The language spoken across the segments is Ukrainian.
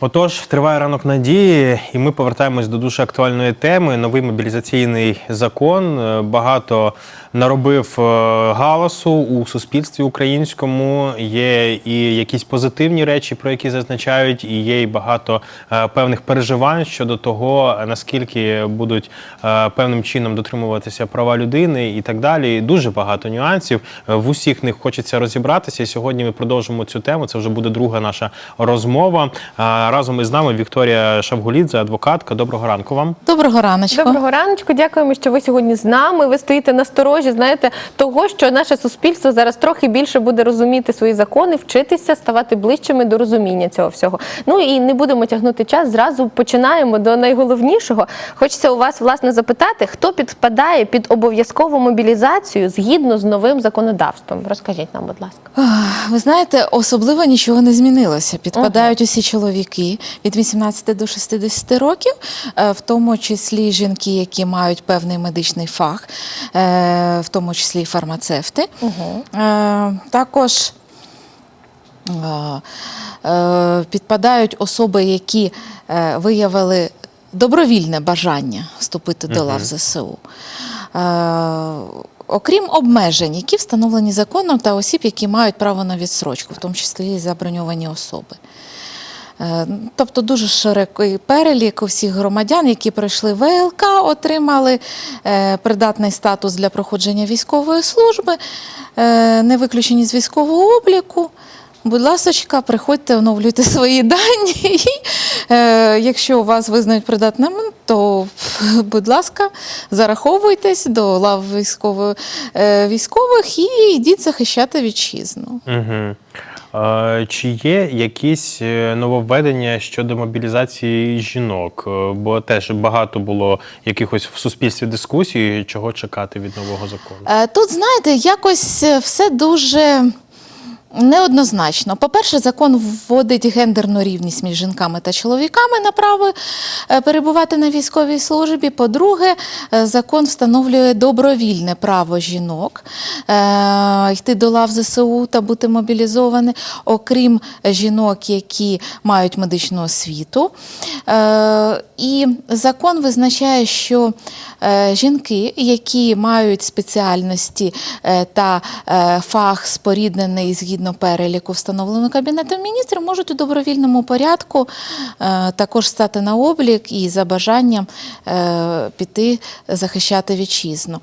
Отож, триває ранок надії, і ми повертаємось до дуже актуальної теми. Новий мобілізаційний закон е, багато наробив е, галасу у суспільстві українському. Є і якісь позитивні речі, про які зазначають, і є і багато е, певних переживань щодо того, наскільки будуть е, певним чином дотримуватися права людини і так далі. Дуже багато нюансів. В усіх них хочеться розібратися. І сьогодні ми продовжимо цю тему. Це вже буде друга наша розмова. Разом із нами Вікторія Шавгулідзе, адвокатка. Доброго ранку вам. Доброго раночку. Доброго раночку, дякуємо, що ви сьогодні з нами. Ви стоїте на сторожі, знаєте, того, що наше суспільство зараз трохи більше буде розуміти свої закони, вчитися, ставати ближчими до розуміння цього всього. Ну і не будемо тягнути час. Зразу починаємо до найголовнішого. Хочеться у вас власне запитати, хто підпадає під обов'язкову мобілізацію згідно з новим законодавством. Розкажіть нам, будь ласка. Ви знаєте, особливо нічого не змінилося. Підпадають усі чоловіки від 18 до 60 років, е, в тому числі жінки, які мають певний медичний фах, е, в тому числі і фармацевти. Е, Також е, е, підпадають особи, які виявили добровільне бажання вступити до лав ЗСУ. Окрім обмежень, які встановлені законом та осіб, які мають право на відсрочку, в тому числі і заброньовані особи. Е, Тобто дуже широкий перелік усіх громадян, які пройшли ВЛК, отримали е, придатний статус для проходження військової служби, е, не виключені з військового обліку. Будь ласка, приходьте, оновлюйте свої дані. І, е, якщо вас визнають придатним, то, будь ласка, зараховуйтесь до лав військово, е, військових і йдіть захищати вітчизну. Чи є якісь е, нововведення щодо мобілізації жінок? Е, Бо теж багато було якихось в суспільстві дискусій, чого чекати від нового закону. Е, Тут, знаєте, якось е, все дуже неоднозначно. По-перше, закон вводить гендерну рівність між жінками та чоловіками на право е, перебувати на військовій службі. По-друге, е, закон встановлює добровільне право жінок е, йти до лав ЗСУ та бути мобілізовані, окрім жінок, які мають медичну освіту. І закон визначає, що жінки, які мають спеціальності та фах споріднений згідно переліку, встановленого Кабінетом міністрів, можуть у добровільному порядку е, також стати на облік і за бажанням е, піти захищати вітчизну.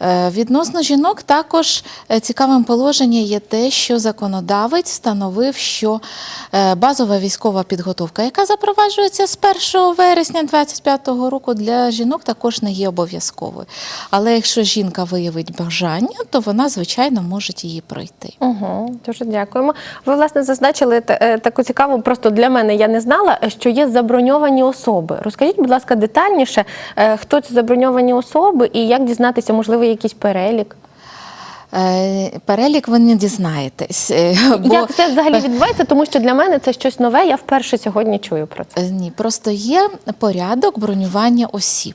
Е, Відносно жінок також цікавим положенням є те, що законодавець встановив, що базова військова підготовка, яка запроваджується з 1 вересня 2025 року, для жінок також не є обов'язковою. Але якщо жінка виявить бажання, то вона, звичайно, може її пройти. Угу, дуже дякуємо. Ви власне зазначили е, таку цікаву, просто для мене я не знала, е, що є заброньовані особи. Розкажіть, будь ласка, детальніше, е, хто це заброньовані особи і як дізнатися, можливо, якийсь перелік? Перелік ви не дізнаєтесь. бо- Як це взагалі відбувається? Тому що для мене це щось нове. Я вперше сьогодні чую про це. Ні, просто є порядок бронювання осіб.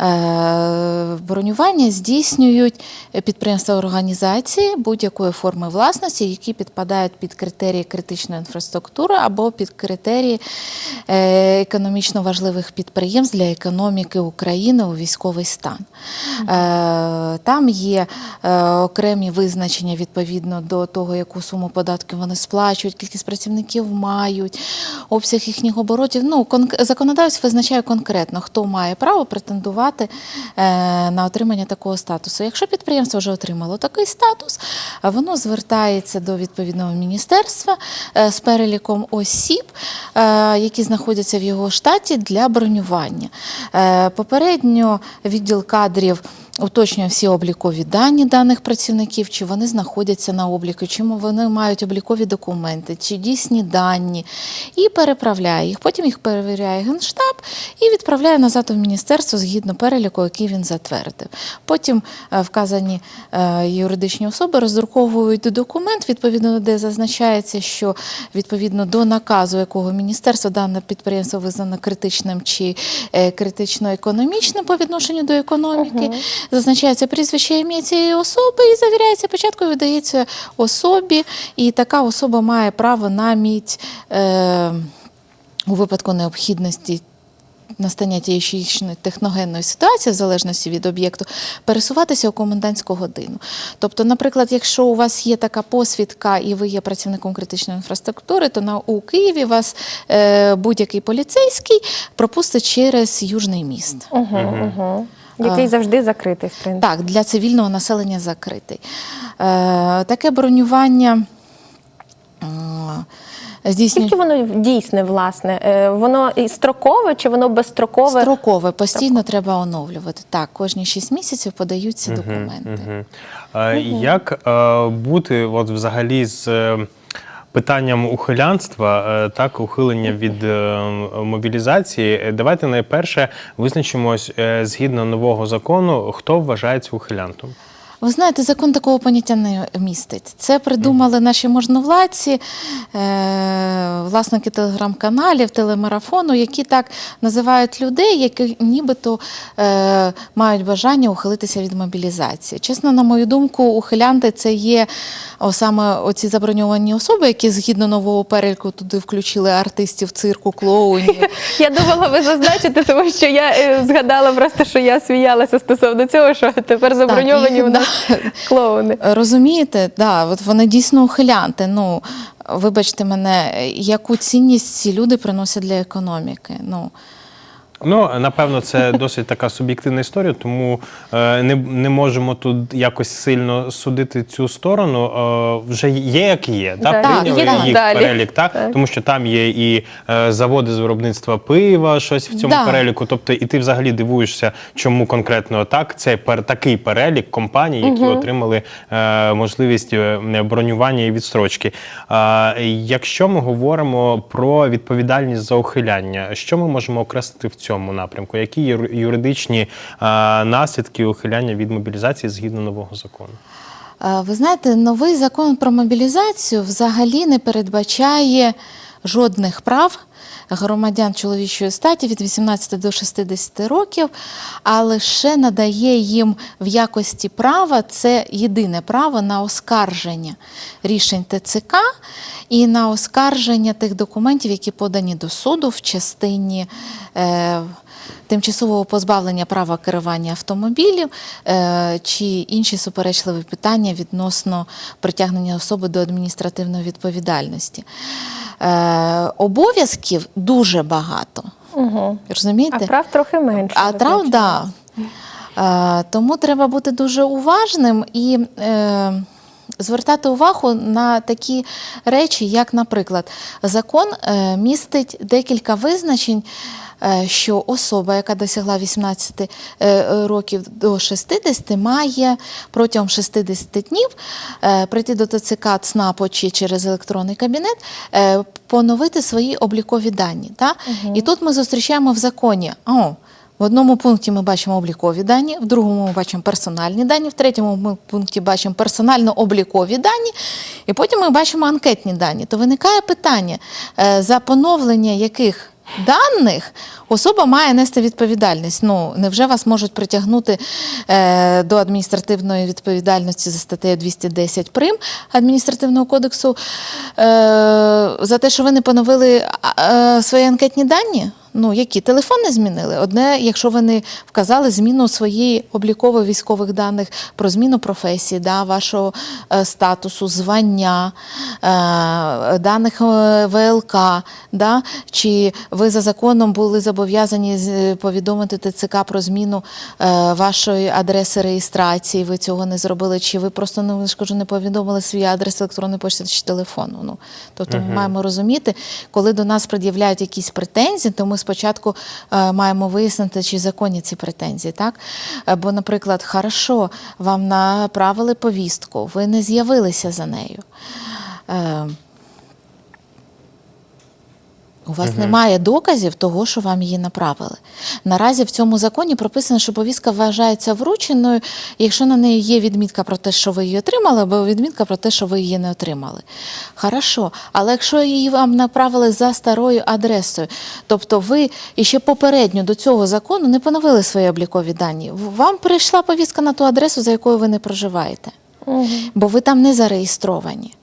Е, Бронювання здійснюють підприємства організації будь-якої форми власності, які підпадають під критерії критичної інфраструктури або під критерії е, економічно важливих підприємств для економіки України у військовий стан. Е, Там є окремі визначення відповідно до того, яку суму податків вони сплачують, кількість працівників мають, обсяг їхніх оборотів. Ну, законодавець визначає конкретно, хто має право претендувати е, на отримання такого статусу. Якщо підприємство вже отримало такий статус, воно звертається до відповідного міністерства е, з переліком осіб, е, які знаходяться в його штаті для бронювання. Попередньо відділ кадрів. Уточнює всі облікові дані даних працівників, чи вони знаходяться на обліку, чи вони мають облікові документи, чи дійсні дані, і переправляє їх. Потім їх перевіряє Генштаб і відправляє назад у міністерство згідно переліку, який він затвердив. Потім е, вказані е, юридичні особи роздруковують документ, відповідно, де зазначається, що відповідно до наказу, якого міністерство дане підприємство визнано критичним чи е, критично-економічним по відношенню до економіки. Зазначається прізвище ім'я цієї особи і завіряється початку, видається особі, і така особа має право на мідь. Е, у випадку необхідності настання тієї іншої техногенної ситуації, в залежності від об'єкту, пересуватися у комендантську годину. Тобто, наприклад, якщо у вас є така посвідка і ви є працівником критичної інфраструктури, то на у Києві вас е, будь-який поліцейський пропустить через Южний міст. Угу, угу. Який завжди закритий, в принципі. Так, для цивільного населення закритий. Е, таке бронювання. е, Здійснює Скільки воно дійсне, власне? Е, Воно і строкове чи воно безстрокове? строкове, постійно треба оновлювати. Так, кожні 6 місяців подаються документи. Мгм. Е, Як е, бути от взагалі з е, питанням ухилянства, е, так, ухилення від е, мобілізації? Е, Давайте найперше визначимось згідно нового закону, хто вважається ухилянтом. Ви знаєте, закон такого поняття не містить. Це придумали наші можновладці, е, власники телеграм-каналів, телемарафону, які так називають людей, які нібито е, мають бажання ухилитися від мобілізації. Чесно, на мою думку, ухилянти це є саме оці заброньовані особи, які згідно нового переліку туди включили артистів цирку, клоунів. Я думала, ви зазначите, тому що я е, згадала просто, що я сміялася стосовно цього, що тепер заброньовані у нас клоуни. Розумієте, да, от вони дійсно ухилянти. Ну, вибачте мене, яку цінність ці люди приносять для економіки? Ну, Ну, напевно, це досить така суб'єктивна історія, тому е, не, не можемо тут якось сильно судити цю сторону. Е, вже є як є. Так, Так, прийняли їдемо їх далі. перелік, так? Так. тому що там є і е, заводи з виробництва пива, щось в цьому Да. переліку. Тобто, і ти взагалі дивуєшся, чому конкретно так цей пер, такий перелік компаній, які отримали е, можливість е, бронювання і відстрочки. А, якщо ми говоримо про відповідальність за ухиляння, що ми можемо окреслити в цьому напрямку? Які юридичні е, наслідки ухиляння від мобілізації згідно нового закону? е, ви знаєте, новий закон про мобілізацію взагалі не передбачає жодних прав громадян чоловічої статі від 18 до 60 років, а лише надає їм в якості права це єдине право на оскарження рішень ТЦК і на оскарження тих документів, які подані до суду в частині. Е, Тимчасового позбавлення права керування автомобілів е, чи інші суперечливі питання відносно притягнення особи до адміністративної відповідальності. Е, обов'язків дуже багато. Угу. Розумієте? А прав трохи менше. А ви трав, да. Е, тому треба бути дуже уважним і е, звертати увагу на такі речі, як, наприклад, закон містить декілька визначень. Е, Що особа, яка досягла 18 е, років до 60, має протягом 60 днів е, прийти до ТЦК ЦНАПу чи через електронний кабінет, поновити свої облікові дані. Та? І тут ми зустрічаємо в законі. О, в одному пункті ми бачимо облікові дані, в другому ми бачимо персональні дані, в третьому ми пункті бачимо персонально-облікові дані, і потім ми бачимо анкетні дані. То виникає питання, за поновлення яких даних особа має нести відповідальність. Ну, невже вас можуть притягнути е, до адміністративної відповідальності за статтею 210 прим адміністративного кодексу е, за те, що ви не поновили е, свої анкетні дані? Ну, які телефон не змінили? Одне, якщо ви вказали зміну своєї облікової військових даних про зміну професії, да, вашого е, статусу, звання, е, даних е, ВЛК, да, чи ви за законом були зобов'язані повідомити ТЦК про зміну е, вашої адреси реєстрації, ви цього не зробили, чи ви просто ж не повідомили свій адрес електронної пошти чи телефону. Ну, тобто ми маємо розуміти, коли до нас пред'являють якісь претензії, то ми спочатку е, маємо вияснити, чи законні ці претензії. Так? Е, Бо, наприклад, хорошо, вам направили повістку, ви не з'явилися за нею. У вас немає доказів того, що вам її направили. Наразі в цьому законі прописано, що повістка вважається врученою, якщо на неї є відмітка про те, що ви її отримали, або відмітка про те, що ви її не отримали. Хорошо, але якщо її вам направили за старою адресою, тобто ви іще попередньо до цього закону не поновили свої облікові дані, вам прийшла повістка на ту адресу, за якою ви не проживаєте, бо ви там не зареєстровані.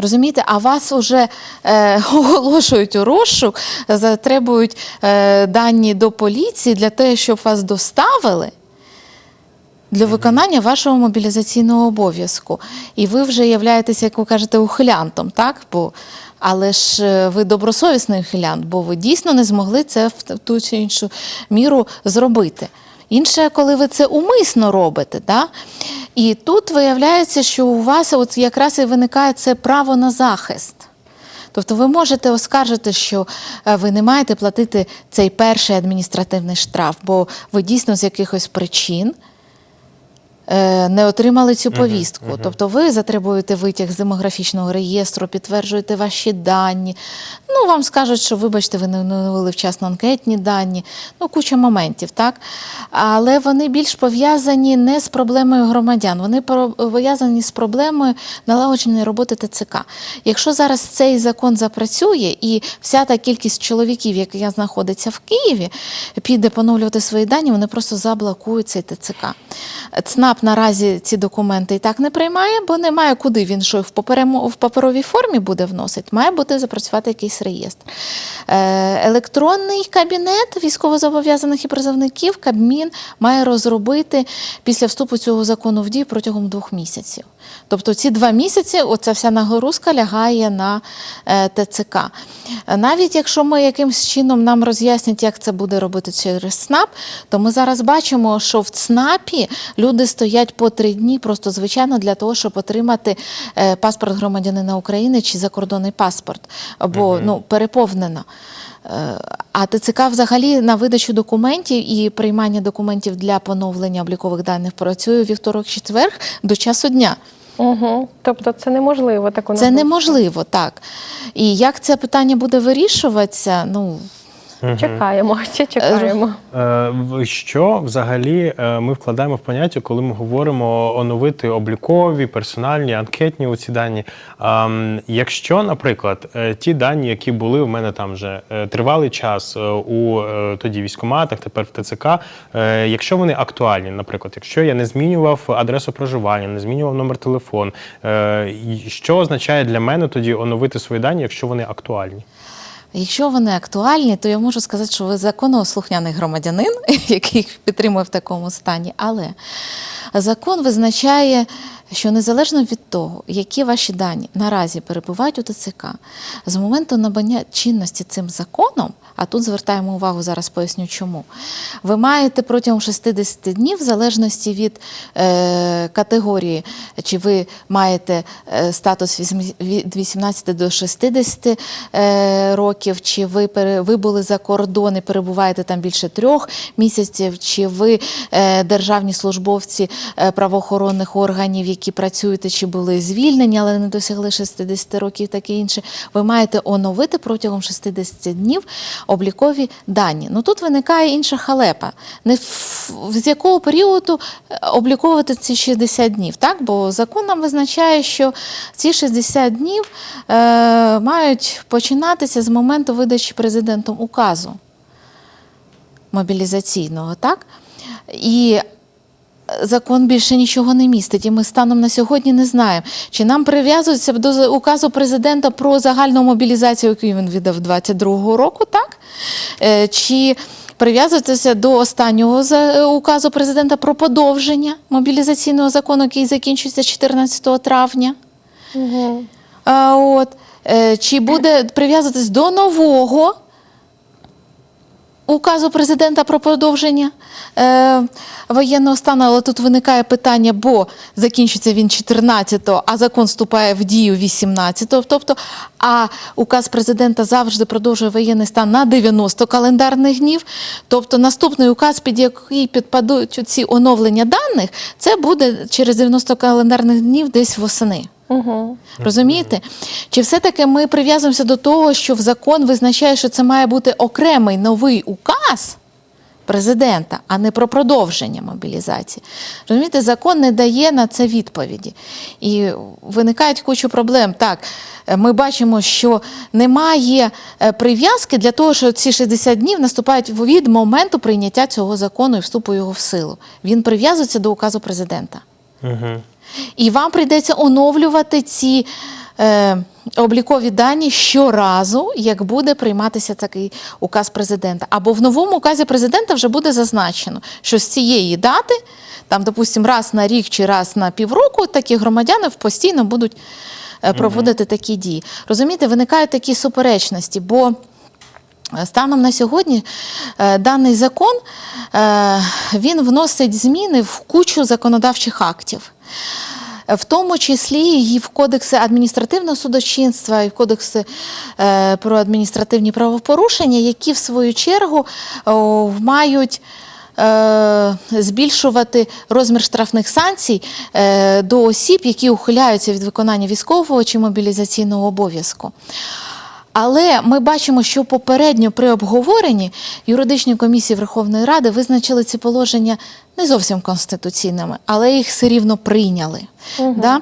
Розумієте, а вас вже е, оголошують у розшук, затребують е, дані до поліції для того, щоб вас доставили для виконання вашого мобілізаційного обов'язку. І ви вже являєтеся, як ви кажете, ухилянтом, так? Бо, але ж е, ви добросовісний ухилянт, бо ви дійсно не змогли це в ту чи іншу міру зробити. Інше, коли ви це умисно робите, да? і тут виявляється, що у вас от якраз і виникає це право на захист. Тобто ви можете оскаржити, що е, ви не маєте платити цей перший адміністративний штраф, бо ви дійсно з якихось причин не отримали цю повістку. Тобто ви затребуєте витяг з демографічного реєстру, підтверджуєте ваші дані. Ну, вам скажуть, що вибачте, ви не оновили вчасно анкетні дані, ну, куча моментів, так? Але вони більш пов'язані не з проблемою громадян, вони пов'язані з проблемою налагодженої роботи ТЦК. Якщо зараз цей закон запрацює і вся та кількість чоловіків, які знаходяться в Києві, піде поновлювати свої дані, вони просто заблокують цей ТЦК. ЦНАП наразі ці документи і так не приймає, бо немає куди він що в, в паперовій формі буде вносити. Має бути запрацювати якийсь реєстр. Е, електронний кабінет військовозобов'язаних і призовників Кабмін має розробити після вступу цього закону в дію протягом двох місяців. Тобто ці два місяці оця вся нагрузка лягає на е, ТЦК. Навіть якщо ми якимось чином нам роз'яснять, як це буде робити через ЦНАП, то ми зараз бачимо, що в ЦНАПі люди стоять по три дні, просто звичайно для того, щоб отримати е, паспорт громадянина України чи закордонний паспорт, бо ну переповнено. Е, А ТЦК взагалі на видачу документів і приймання документів для поновлення облікових даних працює у вівторок-четверг до часу дня. Угу. Тобто це неможливо таку Це неможливо, так. І як це питання буде вирішуватися, ну Чекаємо, ще чекаємо. Е, Що взагалі е, ми вкладаємо в поняття, коли ми говоримо оновити облікові, персональні, анкетні оці дані. Якщо, наприклад, е, ті дані, які були в мене там вже е, тривалий час е, у е, тоді військкоматах, тепер в ТЦК, е, якщо вони актуальні, наприклад, якщо я не змінював адресу проживання, не змінював номер телефон, е, що означає для мене тоді оновити свої дані, якщо вони актуальні? Якщо вони актуальні, то я можу сказати, що ви законослухняний громадянин, який підтримує в такому стані. Але закон визначає, що незалежно від того, які ваші дані наразі перебувають у ТЦК, з моменту набання чинності цим законом, а тут звертаємо увагу, зараз поясню чому. Ви маєте протягом 60 днів, в залежності від е, категорії, чи ви маєте е, статус від 18 до 60 е, років, чи ви пере- вибули за кордон і перебуваєте там більше трьох місяців, чи ви е, державні службовці е, правоохоронних органів, які працюєте, чи були звільнені, але не досягли 60 років, таке інше. Ви маєте оновити протягом 60 днів облікові дані. Ну тут виникає інша халепа. Не з якого періоду е, обліковувати ці 60 днів, так? Бо закон нам визначає, що ці 60 днів е, мають починатися з моменту видачі президентом указу мобілізаційного, так? І закон більше нічого не містить, і ми станом на сьогодні не знаємо, чи нам прив'язується до указу президента про загальну мобілізацію, який він видав 22-го року, так? Е, Чи прив'язується до останнього указу президента про подовження мобілізаційного закону, який закінчується 14 травня? Угу. А, от, е, чи буде прив'язуватись до нового указу президента про продовження е, воєнного стану, але тут виникає питання, бо закінчиться він 14-го, а закон вступає в дію 18-го. Тобто, а указ президента завжди продовжує воєнний стан на 90 календарних днів. Тобто наступний указ, під який підпадуть ці оновлення даних, це буде через 90 календарних днів десь восени. Угу. Розумієте? Чи все-таки ми прив'язуємося до того, що в закон визначає, що це має бути окремий новий указ президента, а не про продовження мобілізації? Розумієте, закон не дає на це відповіді. І виникають кучу проблем. Так, е, ми бачимо, що немає е, прив'язки для того, що ці 60 днів наступають від моменту прийняття цього закону і вступу його в силу. Він прив'язується до указу президента. Угу. І вам прийдеться оновлювати ці е, облікові дані щоразу, як буде прийматися такий указ президента. Або в новому указі президента вже буде зазначено, що з цієї дати, там, допустимо, раз на рік чи раз на півроку, такі громадяни постійно будуть е, проводити такі дії. Розумієте, виникають такі суперечності, бо. Станом на сьогодні е, даний закон е, він вносить зміни в кучу законодавчих актів. В тому числі і в кодекси адміністративного судочинства, і в кодекси е, про адміністративні правопорушення, які в свою чергу мають збільшувати розмір штрафних санкцій до осіб, які ухиляються від виконання військового чи мобілізаційного обов'язку. Але ми бачимо, що попередньо при обговоренні юридичні комісії Верховної Ради визначили ці положення не зовсім конституційними, але їх все рівно прийняли. Да?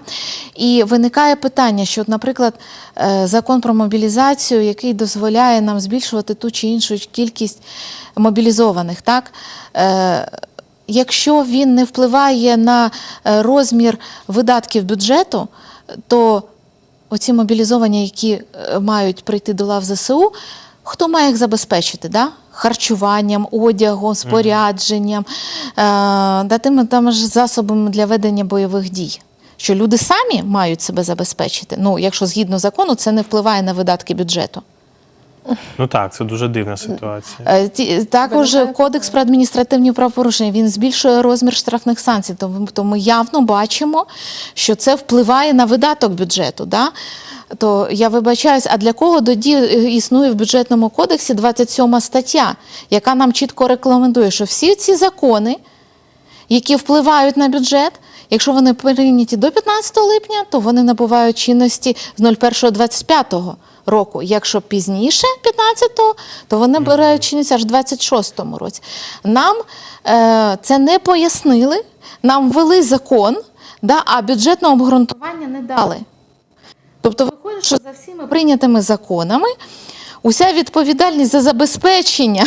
І виникає питання, що, наприклад, е, закон про мобілізацію, який дозволяє нам збільшувати ту чи іншу кількість мобілізованих, так? Е, Якщо він не впливає на е, розмір видатків бюджету, то оці мобілізовані, які е, мають прийти до лав ЗСУ, хто має їх забезпечити? Да? Харчуванням, одягом, спорядженням, е, тими там ж засобами для ведення бойових дій. Що люди самі мають себе забезпечити. Ну, якщо згідно закону, це не впливає на видатки бюджету. Ну так, це дуже дивна ситуація. Е, ті- Також кодекс про адміністративні правопорушення він збільшує розмір штрафних санкцій. Тому ми явно бачимо, що це впливає на видаток бюджету. Да? То я вибачаюсь, а для кого тоді е, існує в бюджетному кодексі 27 стаття, яка нам чітко рекомендує, що всі ці закони, які впливають на бюджет, якщо вони прийняті до 15 липня, то вони набувають чинності з 01.25 року. Якщо пізніше 15-го, то вони набирають чинність аж в 26-му році. Нам е, це не пояснили, нам ввели закон, да, а бюджетного обґрунтування не дали. Тобто виходить, що за всіми прийнятими законами уся відповідальність за забезпечення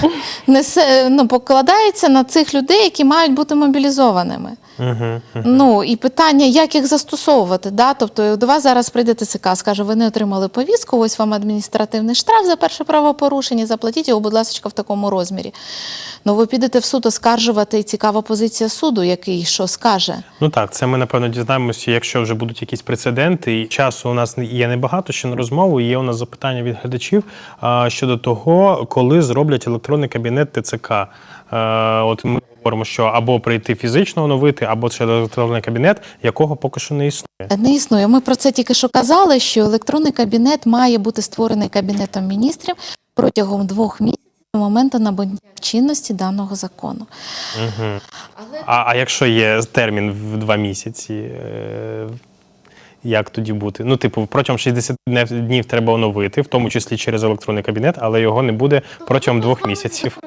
несе, ну, покладається на цих людей, які мають бути мобілізованими. Угу. Ну і питання, як їх застосовувати. Да? Тобто до вас зараз прийде ТЦК, скаже, ви не отримали повістку, ось вам адміністративний штраф за перше правопорушення, заплатіть його, будь ласка, в такому розмірі. Ну ви підете в суд оскаржувати, і цікава позиція суду, який що скаже. Ну так, це ми напевно дізнаємося, якщо вже будуть якісь прецеденти. І часу у нас є небагато ще на розмову. Є у нас запитання від глядачів а, щодо того, коли зроблять електронний кабінет ТЦК. Е, От ми говоримо, що або прийти фізично оновити, або ще електронний кабінет, якого поки що не існує. Не існує. Ми про це тільки що казали, що електронний кабінет має бути створений кабінетом міністрів протягом двох місяців до моменту набуття чинності даного закону. Угу. А, а якщо є термін в два місяці, е, як тоді бути? Ну, типу, протягом 60 днів, днів треба оновити, в тому числі через електронний кабінет, але його не буде протягом двох місяців.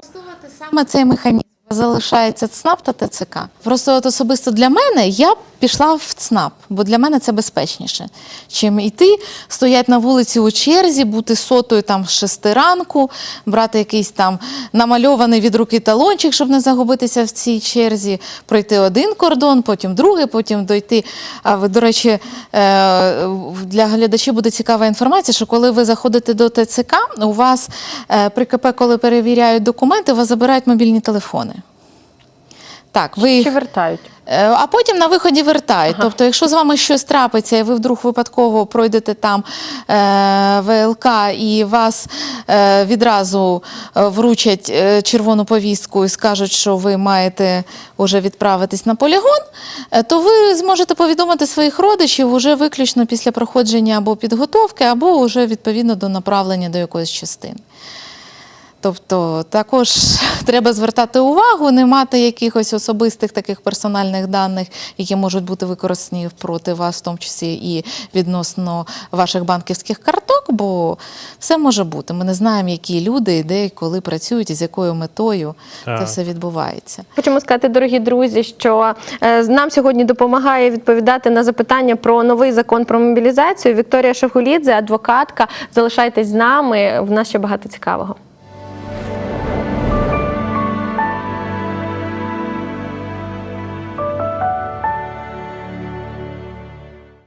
Саме цей механізм. Залишається ЦНАП та ТЦК. Просто от особисто для мене я б пішла в ЦНАП, бо для мене це безпечніше, чим йти, стоять на вулиці у черзі, бути сотою там з шести ранку, брати якийсь там намальований від руки талончик, щоб не загубитися в цій черзі, пройти один кордон, потім другий, потім дойти. А ви, до речі, е, для глядачів буде цікава інформація, що коли ви заходите до ТЦК, у вас е, при КП, коли перевіряють документи, у вас забирають мобільні телефони. Так, ви їх Чи вертають? Е, А потім на виході вертають. Тобто, якщо з вами щось трапиться, і ви вдруг випадково пройдете там е, ВЛК і вас е, відразу е, вручать е, червону повістку і скажуть, що ви маєте вже відправитись на полігон, то ви зможете повідомити своїх родичів уже виключно після проходження або підготовки, або вже відповідно до направлення до якоїсь частини. Тобто також треба звертати увагу, не мати якихось особистих таких персональних даних, які можуть бути використані проти вас, в тому числі і відносно ваших банківських карток, бо все може бути. Ми не знаємо, які люди, де і коли працюють і з якою метою це все відбувається. Хочемо сказати, дорогі друзі, що е, нам сьогодні допомагає відповідати на запитання про новий закон про мобілізацію. Вікторія Шахулідзе, адвокатка. Залишайтесь з нами. В нас ще багато цікавого.